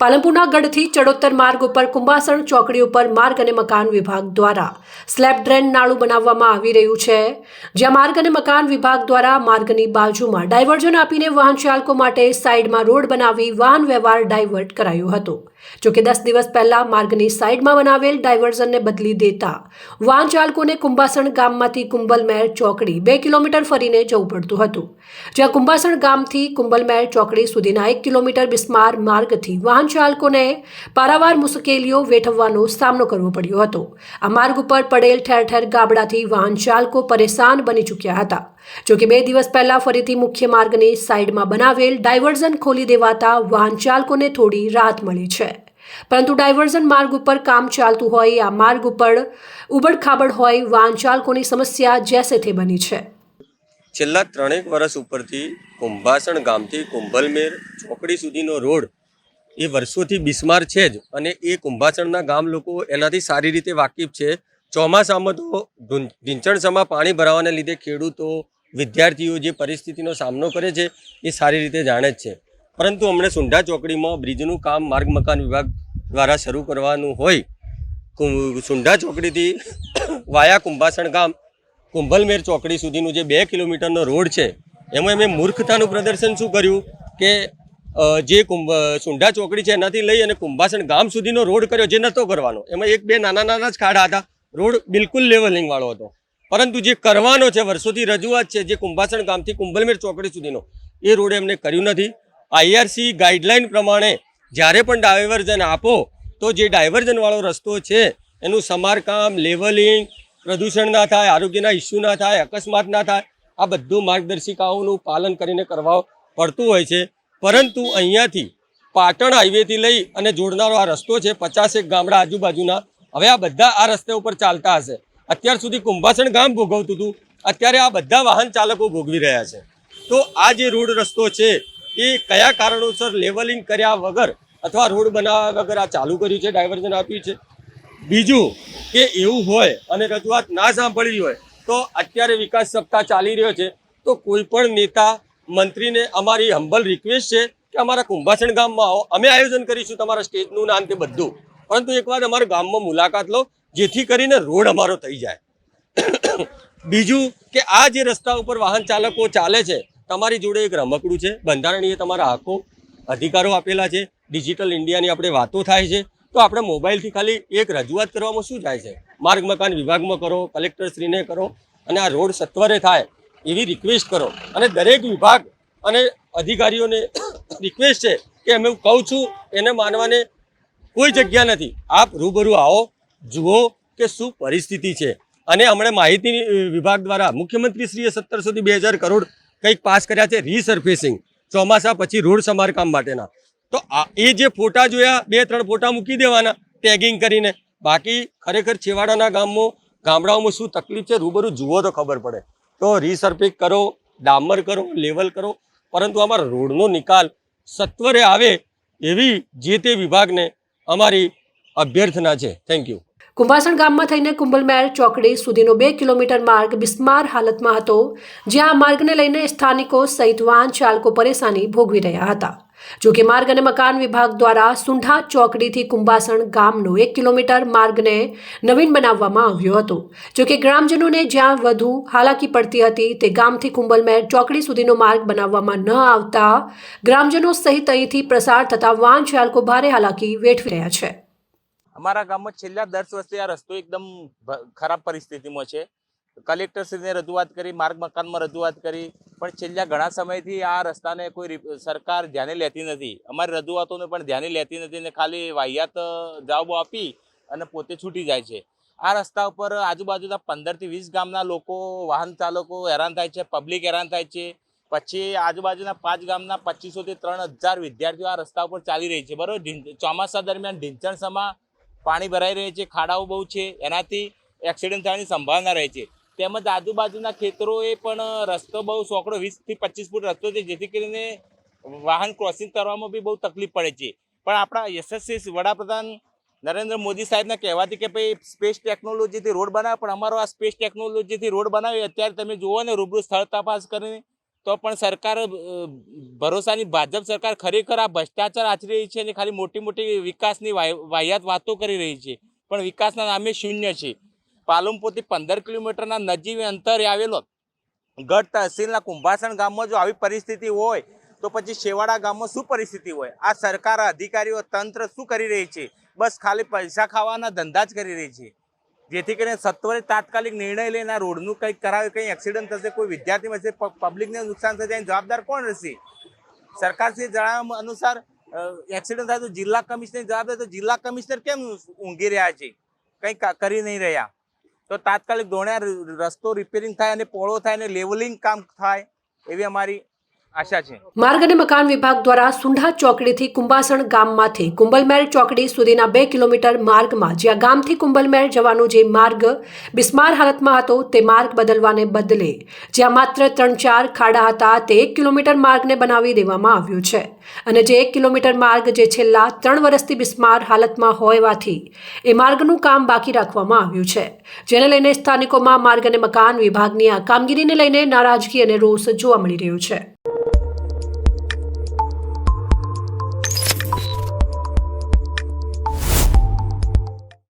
પાલનપુરના ગઢથી ચડોતર માર્ગ ઉપર કુંભાસણ ચોકડી ઉપર માર્ગ અને મકાન વિભાગ દ્વારા સ્લેબ ડ્રેન નાળું બનાવવામાં આવી રહ્યું છે. જ્યાં માર્ગ અને મકાન વિભાગ દ્વારા માર્ગની બાજુમાં ડાયવર્ઝન આપીને વાહન ચાલકો માટે સાઇડમાં રોડ બનાવી વાહન વ્યવહાર ડાયવર્ટ કરાયો હતો. જોકે દસ દિવસ પહેલા માર્ગની સાઇડમાં બનાવેલ ડાયવર્ઝનને બદલી દેતા વાહન ચાલકોને કુંભાસણ ગામમાંથી કુંભલમેર ચોકડી બે કિલોમીટર ફરીને જવું પડતું હતું. જ્યાં કુંભાસણ ગામથી કુંભલમેર ચોકડી સુધીના એક કિલોમીટર બિસ્માર માર્ગથી વાહન ચાલકોને પારાવાર મુશ્કેલીઓ વેઠવવાનો સામનો કરવો પડ્યો હતો. આ માર્ગ ઉપર પડેલ ઠેર ઠેર ગાબડાથી વાહન ચાલકો પરેશાન બની ચૂક્યા હતા. જોકે બે દિવસ પહેલા ફરીથી મુખ્ય માર્ગની સાઇડમાં બનાવેલ ડાયવર્ઝન ખોલી દેવાતા વાહન ચાલકોને થોડી રાહત મળી છે. પરંતુ ડાયવર્ઝન માર્ગ ઉપર કામ ચાલતું હોય, આ માર્ગ ઉપર ઉબડખાબડ હોય, વાહન ચાલકોની સમસ્યા જેસે તે બની છે. છેલ્લા ત્રણેક વર્ષ ઉપરથી કુંભાસણ ગામથી કુંભલમેર ચોકડી સુધીનો રોડ એ વર્ષોથી બિસ્માર છે જ અને એ કુંભાસણના ગામ લોકો એનાથી સારી રીતે વાકેફ છે. ચોમાસામાં તો ઢીંચણસામાં પાણી ભરાવાને લીધે ખેડૂતો, વિદ્યાર્થીઓ જે પરિસ્થિતિનો સામનો કરે છે એ સારી રીતે જાણે જ છે. પરંતુ હમણાં સુંઢા ચોકડીમાં બ્રિજનું કામ માર્ગ મકાન વિભાગ દ્વારા શરૂ કરવાનું હોય. સુંઢા ચોકડીથી વાયા કુંભાસણ ગામ, કુંભલમેર ચોકડી સુધીનું જે બે કિલોમીટરનો રોડ છે, એમાં એમણે મૂર્ખતાનું પ્રદર્શન શું કર્યું કે જે કુંભ સુંઢા ચોકડી છે એનાથી લઈ અને કુંભાસણ ગામ સુધીનો રોડ કર્યો જે નહોતો કરવાનો. એમાં એક બે નાના નાના જ ખાડા હતા. રોડ બિલકુલ લેવલિંગ વાળો હતો. પરંતુ જે કરવાનો છે, વર્ષોથી રજૂઆત છે, જે કુંભાસણ ગામથી કુંભલમેર ચોકડી સુધીનો, એ રોડ એમને કર્યું નથી. આઈઆરસી ગાઈડલાઈન પ્રમાણે જ્યારે પણ ડાયવર્ઝન આપો, તો જે ડાયવર્ઝનવાળો રસ્તો છે, એનું સમારકામ લેવલિંગ પ્રદૂષણ ના થાય, આરોગ્યના ઇસ્યુ ના થાય, અકસ્માત ના થાય, આ બધું માર્ગદર્શિકાઓનું પાલન કરીને કરવા પડતું હોય છે. પરંતુ અહીંયાથી પાટણ હાઈવેથી લઈ અને જોડનારો આ રસ્તો છે, પચાસેક ગામડા આજુબાજુના. હવે આ બધા આ રસ્તા ઉપર ચાલતા હશે. અત્યાર સુધી કુંભાસણ ગામ ભોગવતું હતું. અત્યારે આ બધા વાહન ચાલકો ભોગવી રહ્યા છે. તો આ જે રોડ રસ્તો છે, એ કયા કારણોસર લેવલિંગ કર્યા વગર અથવા રોડ બનાવ્યા વગર આ ચાલુ કર્યું છે, ડાયવર્ઝન આપ્યું છે? બીજું કે એવું હોય અને રજૂઆત ના સાંભળી હોય, તો અત્યારે વિકાસ સપ્તાહ ચાલી રહ્યો છે. તો કોઈ પણ નેતા મંત્રીને અમારી હંબલ રિક્વેસ્ટ છે કે અમારા કુંભાસણ ગામમાં આવો. અમે આયોજન કરીશું તમારા સ્ટેજનું નામ તે બધું. પરંતુ એકવાર અમારા ગામમાં મુલાકાત લો, જેથી કરીને રોડ અમારો થઈ જાય. બીજું કે આ જે રસ્તા ઉપર વાહન ચાલકો ચાલે છે, તમારી જોડે એક રમકડું છે. બંધારણીય તમારા હકો અધિકારો આપેલા છે. ડિજિટલ ઇન્ડિયાની આપણે વાતો થાય છે. તો આપણે મોબાઈલથી ખાલી એક રજૂઆત કરવામાં શું જાય છે? માર્ગ મકાન વિભાગમાં કરો, કલેક્ટરશ્રીને કરો અને આ રોડ સત્વરે થાય. એવી રિક્વેસ્ટ કરો. અને દરેક વિભાગ અને અધિકારીઓને રિક્વેસ્ટ છે કે અમે કહું છું, એને માનવાને કોઈ જગ્યા નથી. આપ રૂબરૂ આવો, જુઓ કે શું પરિસ્થિતિ છે. અને હમણાં માહિતી વિભાગ દ્વારા મુખ્યમંત્રીશ્રીએ સત્તરસોથી બે હજાર કરોડ કંઈક પાસ કર્યા છે રીસર્ફેસિંગ ચોમાસા પછી રોડ સમારકામ માટેના. તો આ એ જે ફોટા જોયા, બે ત્રણ ફોટા મૂકી દેવાના ટેગિંગ કરીને. બાકી ખરેખર છેવાડાના ગામમાં, ગામડાઓમાં શું તકલીફ છે, રૂબરૂ જુઓ તો ખબર પડે. તો રીસર્ફિંગ કરો, ડામર કરો લેવલ કરો. પરંતુ અમારા રોડનો નિકાલ સત્વરે આવે એવી જે તે વિભાગને અમારી અભ્યર્થના છે. થેન્ક યુ કુંભાસણ ગામમાં થઈને કુંભલમેર ચોકડી સુધીનો બે કિલોમીટર માર્ગ બિસ્માર હાલતમાં હતો, જ્યાં આ માર્ગને લઈને સ્થાનિકો સહિત વાહન ચાલકો પરેશાની ભોગવી રહ્યા હતા. જોકે માર્ગ અને મકાન વિભાગ દ્વારા સુંઢા ચોકડીથી કુંભાસણ ગામનો એક કિલોમીટર માર્ગને નવીન બનાવવામાં આવ્યો હતો. જોકે ગ્રામજનોને જ્યાં વધુ હાલાકી પડતી હતી, તે ગામથી કુંભલમેર ચોકડી સુધીનો માર્ગ બનાવવામાં ન આવતા ગ્રામજનો સહિત અહીંથી પ્રસાર થતા વાહન ચાલકો ભારે હાલાકી વેઠવી રહ્યા છે. અમારા ગામમાં છેલ્લા દસ વર્ષથી આ રસ્તો એકદમ ખરાબ પરિસ્થિતિમાં છે. કલેક્ટરશ્રીને રજૂઆત કરી, માર્ગ મકાનમાં રજૂઆત કરી પણ છેલ્લા ઘણા સમયથી આ રસ્તાને કોઈ સરકાર ધ્યાને લેતી નથી. અમારી રજૂઆતોને પણ ધ્યાને લેતી નથી ને ખાલી વાહિયાત જવાબો આપી અને પોતે છૂટી જાય છે. આ રસ્તા ઉપર આજુબાજુના પંદરથી વીસ ગામના લોકો, વાહન ચાલકો હેરાન થાય છે પબ્લિક હેરાન થાય છે. પછી આજુબાજુના પાંચ ગામના પચીસોથી ત્રણ હજાર વિદ્યાર્થીઓ આ રસ્તા ઉપર ચાલી રહી છે. બરોબર? ચોમાસા દરમિયાન ઢીંચણ પાણી ભરાઈ રહે છે, ખાડાઓ બહુ છે, એનાથી એક્સિડન્ટ થવાની સંભાવના રહે છે. તેમજ આજુબાજુના ખેતરોએ પણ રસ્તો બહુ સોકડો વીસથી પચીસ ફૂટ રસ્તો છે, જેથી કરીને વાહન ક્રોસિંગ કરવામાં બી બહુ તકલીફ પડે છે. પણ આપણા યશસ્વી વડાપ્રધાન નરેન્દ્ર મોદી સાહેબના કહેવાથી કે ભાઈ, સ્પેસ ટેકનોલોજીથી રોડ બનાવે, પણ અમારો આ સ્પેસ ટેકનોલોજીથી રોડ બનાવી અત્યારે તમે જુઓ ને, રૂબરૂ સ્થળ તપાસ કરીને, તો પણ સરકાર ભરોસાની ભાજપ સરકાર ખરેખર આ ભ્રષ્ટાચાર આચરી રહી છે અને ખાલી મોટી મોટી વિકાસની વાહિયાત વાતો કરી રહી છે. પણ વિકાસના નામે શૂન્ય છે. પાલનપુરથી પંદર કિલોમીટરના નજીવી અંતરે આવેલો ગઢ તહસીલના કુંભાસણ ગામમાં જો આવી પરિસ્થિતિ હોય, તો પછી શેવાડા ગામમાં શું પરિસ્થિતિ હોય? આ સરકાર અધિકારીઓ, તંત્ર શું કરી રહી છે? બસ ખાલી પૈસા ખાવાના ધંધા જ કરી રહી છે. જેથી કરીને સત્વરે તાત્કાલિક નિર્ણય લઈને આ રોડનું કંઈક કરાવે, કંઈ એક્સિડન્ટ થશે, કોઈ વિદ્યાર્થી મળશે પબ્લિકને નુકસાન થશે, એની જવાબદાર કોણ રહેશે? સરકારશ્રી જણાવ્યા અનુસાર એક્સિડન્ટ થાય તો જિલ્લા કમિશનર જવાબદાર, તો જિલ્લા કમિશનર કેમ ઊંઘી રહ્યા છે? કંઈ કરી નહીં રહ્યા. તો તાત્કાલિક ધોરણે રસ્તો રિપેરિંગ થાય અને પોળો થાય અને લેવલિંગ કામ થાય એવી અમારી આશા છે માર્ગ અને મકાન વિભાગ દ્વારા સુંઢા ચોકડીથી કુંભાસણ ગામમાંથી કુંભલમેર ચોકડી સુધીના બે કિલોમીટર માર્ગમાં જ્યાં ગામથી કુંભલમેર જવાનો જે માર્ગ બિસ્માર હાલતમાં હતો તે માર્ગ બદલવાને બદલે જ્યાં માત્ર ત્રણ ચાર ખાડા હતા તે એક કિલોમીટર માર્ગને બનાવી દેવામાં આવ્યું છે. અને જે એક કિલોમીટર માર્ગ જે છેલ્લા ત્રણ વર્ષથી બિસ્માર હાલતમાં હોવાથી એ માર્ગનું કામ બાકી રાખવામાં આવ્યું છે. જેને લઈને સ્થાનિકોમાં માર્ગ અને મકાન વિભાગની આ કામગીરીને લઈને નારાજગી અને રોષ જોવા મળી રહ્યો છે.